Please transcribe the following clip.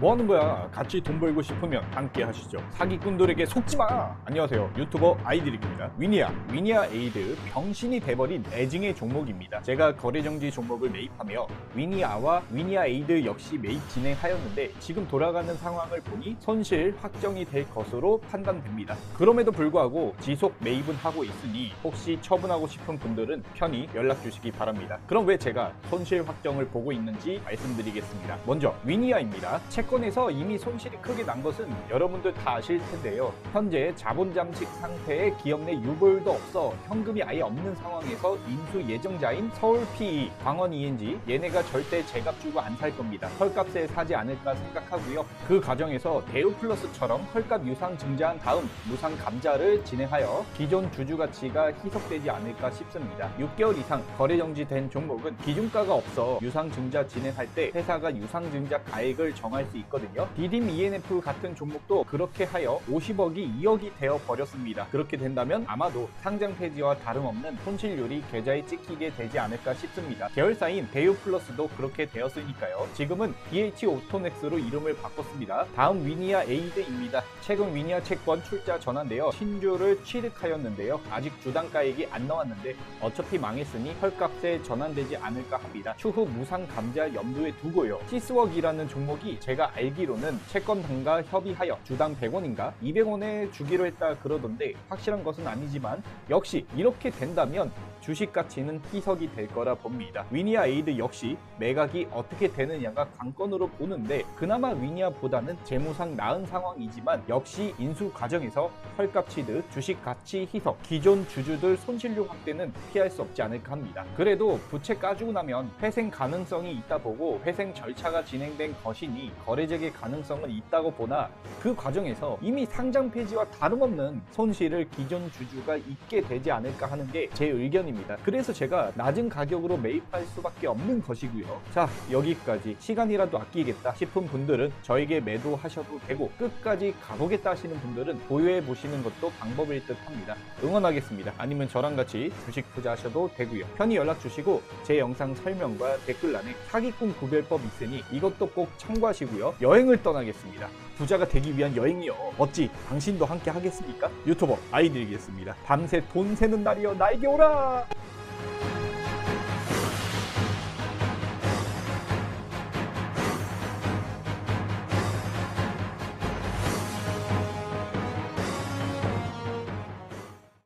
뭐 하는 거야? 같이 돈 벌고 싶으면 함께 하시죠. 사기꾼들에게 속지 마! 안녕하세요. 유튜버 아이드릭입니다. 위니아, 위니아 에이드 병신이 돼버린 애증의 종목입니다. 제가 거래정지 종목을 매입하며 위니아와 위니아 에이드 역시 매입 진행하였는데 지금 돌아가는 상황을 보니 손실 확정이 될 것으로 판단됩니다. 그럼에도 불구하고 지속 매입은 하고 있으니 혹시 처분하고 싶은 분들은 편히 연락 주시기 바랍니다. 그럼 왜 제가 손실 확정을 보고 있는지 말씀드리겠습니다. 먼저 위니아입니다. 채권에서 이미 손실이 크게 난 것은 여러분들 다 아실 텐데요. 현재 자본 잠식 상태에 기업 내 유보율도 없어 현금이 아예 없는 상황에서 인수 예정자인 서울 PE, 광원 ENG 얘네가 절대 제값 주고 안 살 겁니다. 헐값에 사지 않을까 생각하고요. 그 과정에서 대우 플러스처럼 헐값 유상 증자한 다음 무상 감자를 진행하여 기존 주주 가치가 희석되지 않을까 싶습니다. 6개월 이상 거래 정지된 종목은 기준가가 없어 유상 증자 진행할 때 회사가 유상 증자 가액을 정할 수 있거든요. 디딤 ENF 같은 종목도 그렇게 하여 50억이 2억이 되어 버렸습니다. 그렇게 된다면 아마도 상장 폐지와 다름없는 손실률이 계좌에 찍히게 되지 않을까 싶습니다. 계열사인 대유 플러스도 그렇게 되었으니까요. 지금은 DH 오토넥스로 이름을 바꿨습니다. 다음 위니아 에이드입니다. 최근 위니아 채권 출자 전환되어 신주를 취득하였는데요. 아직 주당가액이 안 나왔는데 어차피 망했으니 헐값에 전환되지 않을까 합니다. 추후 무상 감자 염두에 두고요. 시스웍이라는 종목이 제가 알기로는 채권단과 협의하여 주당 100원인가 200원에 주기로 했다 그러던데 확실한 것은 아니지만 역시 이렇게 된다면 주식 가치는 희석이 될 거라 봅니다. 위니아 에이드 역시 매각이 어떻게 되느냐가 관건으로 보는데 그나마 위니아보다는 재무상 나은 상황이지만 역시 인수 과정에서 헐값 취득, 주식 가치 희석, 기존 주주들 손실률 확대는 피할 수 없지 않을까 합니다. 그래도 부채 까주고 나면 회생 가능성이 있다 보고 회생 절차가 진행된 것이니 거래 재개 가능성은 있다고 보나 그 과정에서 이미 상장 폐지와 다름없는 손실을 기존 주주가 입게 되지 않을까 하는 게 제 의견입니다. 그래서 제가 낮은 가격으로 매입할 수밖에 없는 것이고요. 자 여기까지 시간이라도 아끼겠다 싶은 분들은 저에게 매도하셔도 되고 끝까지 가보겠다 하시는 분들은 보유해 보시는 것도 방법일 듯 합니다. 응원하겠습니다. 아니면 저랑 같이 주식 투자하셔도 되고요. 편히 연락 주시고 제 영상 설명과 댓글란에 사기꾼 구별법 있으니 이것도 꼭 참고하시 고요. 여행을 떠나겠습니다. 부자가 되기 위한 여행이요. 어찌 당신도 함께 하겠습니까? 유튜버 아이들이겠습니다. 밤새 돈 세는 날이여 나에게 오라!